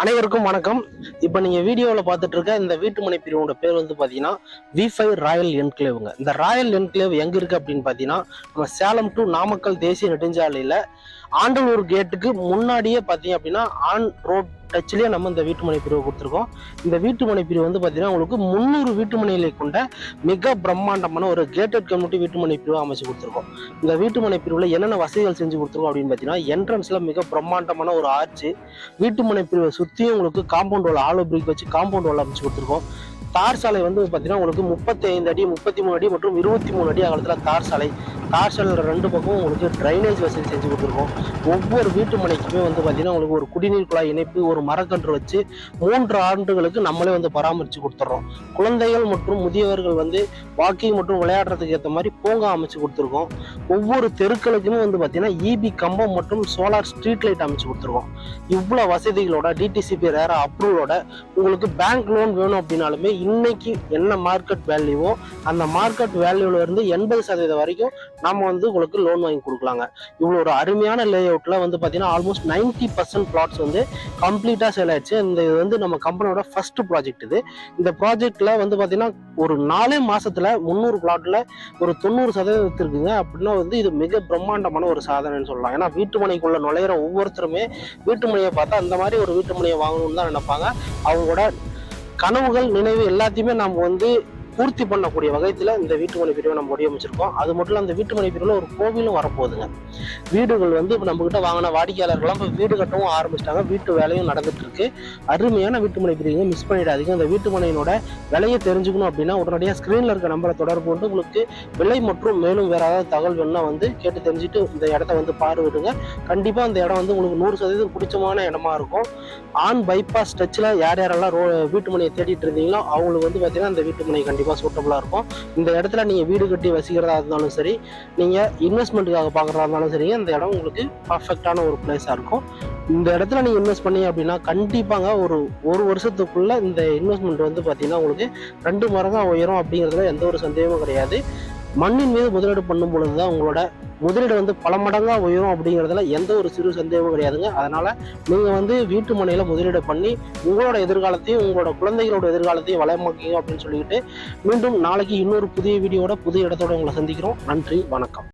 அனைவருக்கும் வணக்கம். இப்போ நீங்கள் வீடியோவில் பார்த்துட்டு இருக்க இந்த வீட்டு மனை பிரிவோட பேர் வந்து பார்த்தீங்கன்னா வி ஃபைவ் ராயல் என்க்ளேவுங்க இந்த ராயல் என்க்ளேவ் எங்கே இருக்குது அப்படின்னு பார்த்தீங்கன்னா நம்ம சேலம் டு நாமக்கல் தேசிய நெடுஞ்சாலையில் ஆண்டலூர் கேட்டுக்கு முன்னாடியே பார்த்தீங்க அப்படின்னா ஆன் ரோட் டச்சிலேயே நம்ம இந்த வீட்டு மனை கொடுத்துருக்கோம். இந்த வீட்டு மனை பிரிவு வந்து பார்த்தீங்கன்னா உங்களுக்கு முந்நூறு வீட்டு கொண்ட மிக பிரம்மாண்டமான ஒரு கேட்டட் கம்யூனிட்டி வீட்டு மனை பிரிவு அமைச்சு கொடுத்துருக்கோம். இந்த வீட்டு மனை பிரிவில் என்னென்ன வசதிகள் செஞ்சு கொடுத்துருக்கோம் அப்படின்னு பார்த்தீங்கன்னா என்ட்ரன்ஸில் மிக பிரம்மாண்டமான ஒரு ஆர்ச்சு வீட்டு மனை பிரிவை சுற்றியும் உங்களுக்கு காம்பவுண்ட் வால் ஆலோ பிரிக் வச்சு காம்பவுண்ட் வால் அமைச்சு கொடுத்துருக்கோம். தார் சாலை வந்து பார்த்தீங்கன்னா உங்களுக்கு முப்பத்தி ஐந்து அடி முப்பத்தி மூணு அடி மற்றும் இருபத்தி மூணு அடி அகலத்தில் தார் சாலை தார் ரெண்டு பக்கமும் உங்களுக்கு ட்ரைனேஜ் வசதி செஞ்சு கொடுத்துருக்கோம். ஒவ்வொரு வீட்டு மனைக்குமே வந்து பார்த்தீங்கன்னா உங்களுக்கு ஒரு குடிநீர் குழாய் இணைப்பு ஒரு மரக்கன்று வச்சு மூன்று ஆண்டுகளுக்கு நம்மளே வந்து பராமரித்து கொடுத்துட்றோம் குழந்தைகள் மற்றும் முதியவர்கள் வந்து வாக்கிங் மற்றும் விளையாடுறதுக்கு ஏற்ற மாதிரி பூங்கா அமைச்சு கொடுத்துருக்கோம். ஒவ்வொரு தெருக்களுக்குமே வந்து பார்த்தீங்கன்னா இபி கம்பம் மற்றும் சோலார் ஸ்ட்ரீட் லைட் அமைச்சு கொடுத்துருக்கோம். இவ்வளோ வசதிகளோட டிடிசிபி ரேர அப்ரூவலோட உங்களுக்கு பேங்க் லோன் வேணும் அப்படின்னாலுமே இன்னைக்கு என்ன மார்க்கெட் வேல்யூவோ அந்த மார்க்கெட் வேல்யூவில் இருந்து எண்பது சதவீதம் வரைக்கும் நம்ம வந்து உங்களுக்கு லோன் வாங்கி கொடுக்கலாங்க. இவ்வளோ ஒரு அருமையான லே அவுட்டில் வந்து பார்த்தீங்கன்னா ஆல்மோஸ்ட் நைன்டி பர்சன்ட் பிளாட்ஸ் வந்து கம்ப்ளீட்டாக சேல் ஆயிடுச்சு. இந்த இது வந்து நம்ம கம்பெனியோட ஃபர்ஸ்ட் ப்ராஜெக்ட் இது. இந்த ப்ராஜெக்டில் வந்து பார்த்தீங்கன்னா ஒரு நாலே மாதத்தில் முந்நூறு பிளாட்டில் ஒரு தொண்ணூறு சதவீதம் அப்படின்னா வந்து இது மிக பிரம்மாண்டமான ஒரு சாதனைன்னு சொல்லலாம். ஏன்னா வீட்டு மனைக்குள்ள நுழையிற ஒவ்வொருத்தருமே வீட்டு மனையை பார்த்தா அந்த மாதிரி ஒரு வீட்டு மனையை வாங்கணும்னு தான் நினைப்பாங்க. அவங்களோட கனவுகள் நினைவு எல்லாத்தையுமே நம்ம வந்து பூர்த்தி பண்ணக்கூடிய வகையில் இந்த வீட்டுமனை பிரிவை நம்ம வடிவமைச்சிருக்கோம். அது மட்டும் இல்லை அந்த வீட்டுமனை பிரிவில் ஒரு கோவிலும் வரப்போகுதுங்க. வீடுகள் வந்து இப்போ நம்மக்கிட்ட வாங்கின வாடிக்கையாளர்கள்லாம் இப்போ வீடு கட்டவும் ஆரம்பிச்சிட்டாங்க. வீட்டு வேலையும் நடந்துட்டு இருக்கு அருமையான வீட்டுமனை பிரிவுங்க மிஸ் பண்ணிடாதீங்க. இந்த வீட்டுமனையினோட விலையை தெரிஞ்சுக்கணும் அப்படின்னா உடனடியாக ஸ்க்ரீனில் இருக்க நம்பரை தொடர்பு கொண்டு உங்களுக்கு விலை மற்றும் மேலும் வேற ஏதாவது தகவல் வேணும்னா வந்து கேட்டு தெரிஞ்சுட்டு இந்த இடத்த வந்து பார்வையிடுங்க. கண்டிப்பாக அந்த இடம் வந்து உங்களுக்கு நூறு சதவீதம் பிடிச்சமான இடமா இருக்கும். ஆன் பைபாஸ் டச்சில் யார் யாரெல்லாம் ரோ வீட்டுமனையை தேடிட்டு இருந்தீங்களோ அவங்களுக்கு வந்து பார்த்தீங்கன்னா அந்த வீட்டுமனை கண்டிப்பாக கண்டிப்பாக சூட்டபுளாக இருக்கும். இந்த இடத்துல நீங்கள் வீடு கட்டி வசிக்கிறதா இருந்தாலும் சரி நீங்கள் இன்வெஸ்ட்மெண்ட்டுக்காக பார்க்குறதா இருந்தாலும் சரி இந்த இடம் உங்களுக்கு பர்ஃபெக்டான ஒரு பிளேஸாக இருக்கும். இந்த இடத்துல நீங்கள் இன்வெஸ்ட் பண்ணி அப்படின்னா கண்டிப்பாங்க ஒரு ஒரு வருஷத்துக்குள்ளே இந்த இன்வெஸ்ட்மெண்ட் வந்து பார்த்தீங்கன்னா உங்களுக்கு ரெண்டு மரங்க உயரும் அப்படிங்கிறதுல எந்த ஒரு சந்தேகமும் கிடையாது. மண்ணின் மீது முதலீடு பண்ணும் பொழுது தான் உங்களோட முதலீடு வந்து பல மடங்காக உயரும் அப்படிங்கிறதுல எந்த ஒரு சிறு சந்தேகமும் கிடையாதுங்க. அதனால நீங்கள் வந்து வீட்டு மனையில் முதலீடு பண்ணி உங்களோட எதிர்காலத்தையும் உங்களோட குழந்தைகளோட எதிர்காலத்தையும் வளமாக்கிங்க அப்படின்னு சொல்லிட்டு மீண்டும் நாளைக்கு இன்னொரு புதிய வீடியோட புதிய இடத்தோட உங்களை சந்திக்கிறோம். நன்றி வணக்கம்.